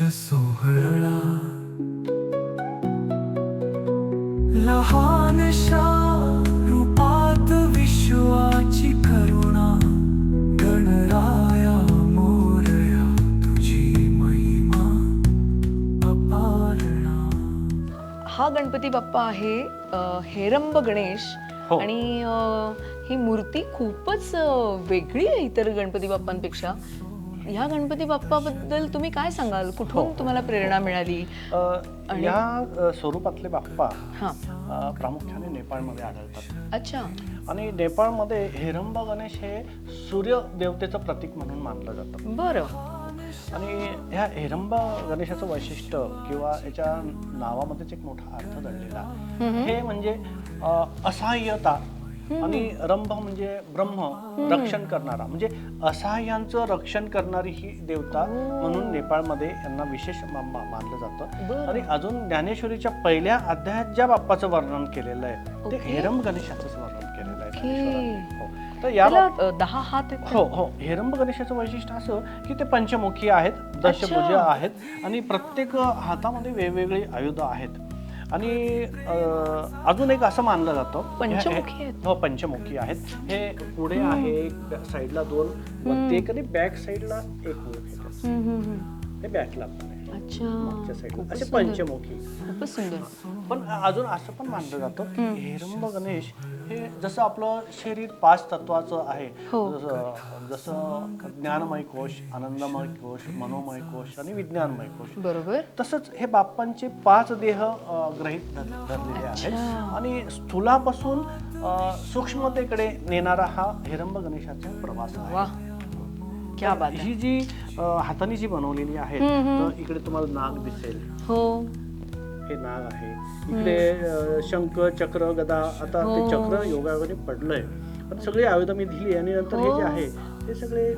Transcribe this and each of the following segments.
गणेश सोहळा लहानशा रूपात विश्वाची करुणा गणराया मोरया तुझी महिमा अपारणा. हा गणपती बाप्पा आहे अ, हेरंब गणेश हो. आणि अ, ही मूर्ती खूपच अ, वेगळी आहे इतर गणपती बाप्पांपेक्षा. ह्या गणपती बाप्पाबद्दल तुम्ही काय सांगाल? कुठून तुम्हाला प्रेरणा मिळाली? या स्वरूपातले बाप्पा हा. प्रामुख्याने नेपाळमध्ये आढळतात. अच्छा. आणि नेपाळमध्ये हेरंब गणेश हे सूर्य देवतेचं प्रतीक म्हणून मानलं जातं. बरं. आणि ह्या हेरंब गणेशाचं वैशिष्ट्य किंवा याच्या नावामध्येच एक मोठा अर्थ दडलेला. हे म्हणजे असहाय्यता. आणि रंभ म्हणजे ब्रह्म रक्षण करणारा. म्हणजे असहाय्यांचं रक्षण करणारी ही देवता म्हणून नेपाळमध्ये यांना विशेष मानलं जातं. आणि अजून ज्ञानेश्वरीच्या पहिल्या अध्यायात ज्या बाप्पाचं वर्णन केलेलं आहे ते. हेरंब गणेशाचंच वर्णन केलेलं आहे. हो. तर या त्याला अ, दहा हात हो हो. हेरंब गणेशाचं वैशिष्ट्य असं की ते पंचमुखी आहेत दशभुज आहेत आणि प्रत्येक हातामध्ये वेगवेगळी आयुध आहेत. आणि अजून एक असं मानलं जातं. पंचमुखी आहेत? हो पंचमुखी आहेत. हे पुढे आहे साईडला दोन एक आणि बॅक साईडला एक मुख. हे बॅकला पण आहे अच्छा. मागच्या साईडला खूपच असे. पंचमुखी. खूपच सुंदर. पण अजून असं पण मानलं जातं की हेरंब गणेश हे जसं आपलं शरीर पाच तत्वाचं आहे. हो. जसं जसं ज्ञानमय कोश आनंदमय कोश मनोमय कोश आणि विज्ञानमय कोश. बरोबर. तसंच हे बाप्पांचे पाच देह अ, ग्रहित धर- धरलेले आहेत. आणि स्थूलापासून अ, सूक्ष्मतेकडे नेणारा हा हेरंब गणेशाचा प्रवास आहे. वा क्या बात आहे. ही जी हाताने जी बनवलेली आहे तर इकडे तुम्हाला नाग दिसेल. हो. हे नाग आहे. इकडे शंख चक्र गदा आता ते हो. चक्र योगायोगाने पडलंय. पण सगळी आयुध मी दिली आणि नंतर हे जे हो. आहे ते सगळे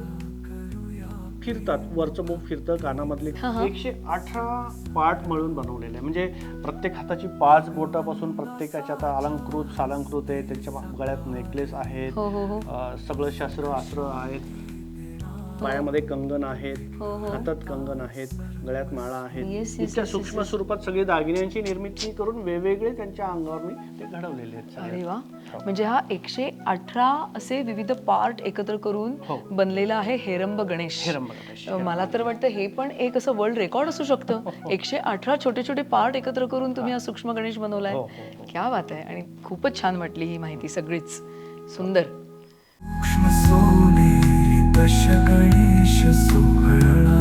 फिरतात. वरचं मुख फिरतं कानामधले. एकशे अठरा पार्ट मिळून बनवलेले. आहे म्हणजे प्रत्येक हाताची पाच बोटापासून प्रत्येकाच्या आता अलंकृत सालंकृत आहे त्यांच्या गळ्यात नेकलेस आहेत. हो सगळं शस्त्र अस्त्र आहेत. पायामध्ये कंगन आहेत हो, हो. हातात कंगन आहेत गळ्यात माळा आहेत Yes, yes, इतक्या yes, सूक्ष्म. स्वरूपात सगळे दागिन्यांची निर्मिती करून वेगवेगळे त्यांच्या अंगावर ते घडवलेले आहेत अरे सगळे. वा हो. म्हणजे हा एकशे अठरा असे विविध पार्ट एकत्र करून हो. बनलेला आहे हेरंब गणेश हेरंब गणेश, अ, मला तर वाटतं हे पण एक असं वर्ल्ड रेकॉर्ड असू शकतं एकशे अठरा छोटे छोटे पार्ट एकत्र करून तुम्ही हा सूक्ष्म गणेश बनवलाय हो, हो, हो. क्या बात आहे आणि खूपच छान वाटली ही माहिती सगळीच सुंदर सूक्ष्म सोनेरी दश गणेश सोहळा